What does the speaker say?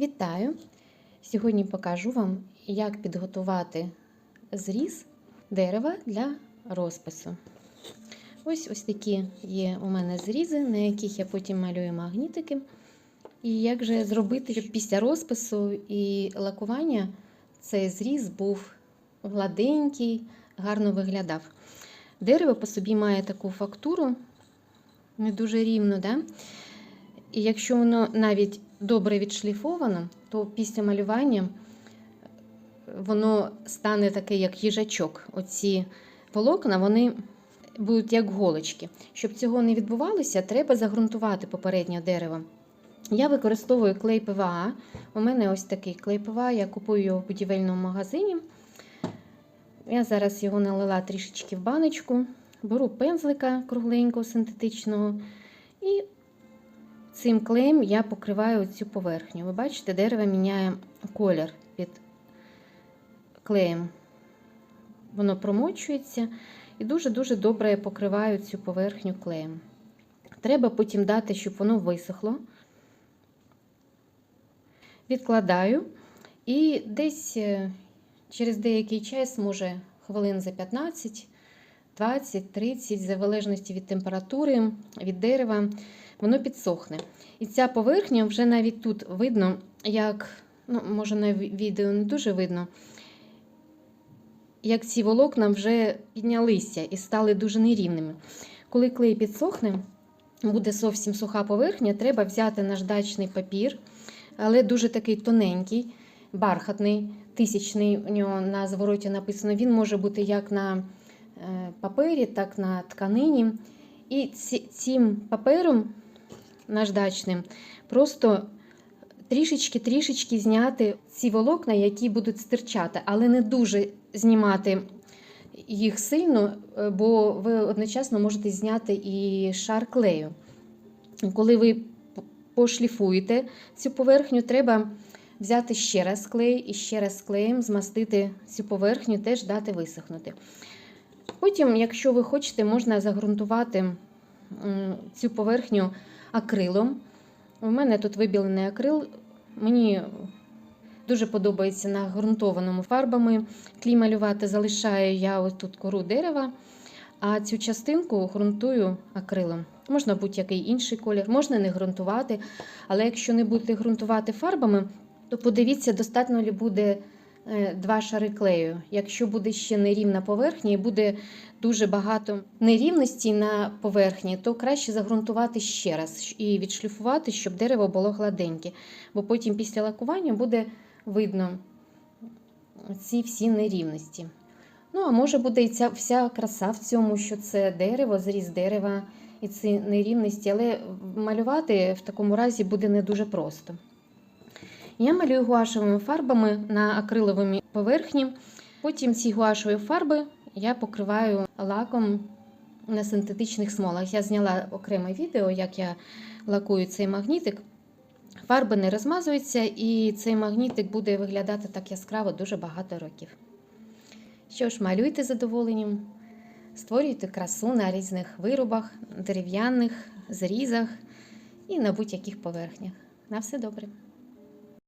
Вітаю! Сьогодні покажу вам, як підготувати зріз дерева для розпису. Ось ось такі є у мене зрізи, на яких я потім малюю магнітики. І як же зробити, щоб після розпису і лакування цей зріз був гладенький, гарно виглядав. Дерево по собі має таку фактуру, не дуже рівно, да? І якщо воно навіть добре відшліфовано, то після малювання воно стане таке, як їжачок. Оці волокна вони будуть як голочки. Щоб цього не відбувалося, треба загрунтувати попереднє дерево. Я використовую клей ПВА. У мене ось такий клей ПВА, я купую його в будівельному магазині. Я зараз його налила трішечки в баночку, беру пензлика кругленького синтетичного і цим клеєм я покриваю цю поверхню. Ви бачите, дерево міняє колір під клеєм. Воно промочується і дуже-дуже добре покриваю цю поверхню клеєм. Треба потім дати, щоб воно висохло. Відкладаю і десь через деякий час, може хвилин за 15, 20, 30, в залежності від температури, від дерева, воно підсохне. І ця поверхня вже навіть тут видно, як, ну, може, на відео не дуже видно, як ці волокна вже піднялися і стали дуже нерівними. Коли клей підсохне, буде зовсім суха поверхня, треба взяти наждачний папір, але дуже такий тоненький, бархатний, тисячний, у нього на звороті написано, він може бути як на папері, так на тканині. І цим папером наждачним просто трішечки-трішечки зняти ці волокна, які будуть стирчати, але не дуже знімати їх сильно, бо ви одночасно можете зняти і шар клею. Коли ви пошліфуєте цю поверхню, треба взяти ще раз клей і ще раз клеєм змастити цю поверхню, теж дати висохнути. Потім, якщо ви хочете, можна загрунтувати цю поверхню акрилом. У мене тут вибілений акрил. Мені дуже подобається на ґрунтованому фарбами тлі малювати. Залишаю я ось тут кору дерева, а цю частинку ґрунтую акрилом. Можна будь-який інший колір, можна не ґрунтувати, але якщо не будете ґрунтувати фарбами, то подивіться, достатньо ли буде два шари клею. Якщо буде ще нерівна поверхня і буде дуже багато нерівності на поверхні, то краще загрунтувати ще раз і відшліфувати, щоб дерево було гладеньке. Бо потім після лакування буде видно ці всі нерівності. Ну, а може буде і ця вся краса в цьому, що це дерево, зріз дерева і ці нерівності, але малювати в такому разі буде не дуже просто. Я малюю гуашевими фарбами на акриловій поверхні. Потім ці гуашеві фарби я покриваю лаком на синтетичних смолах. Я зняла окреме відео, як я лакую цей магнітик. Фарби не розмазуються, і цей магнітик буде виглядати так яскраво дуже багато років. Що ж, малюйте задоволенням, створюйте красу на різних виробах, дерев'яних, зрізах і на будь-яких поверхнях. На все добре!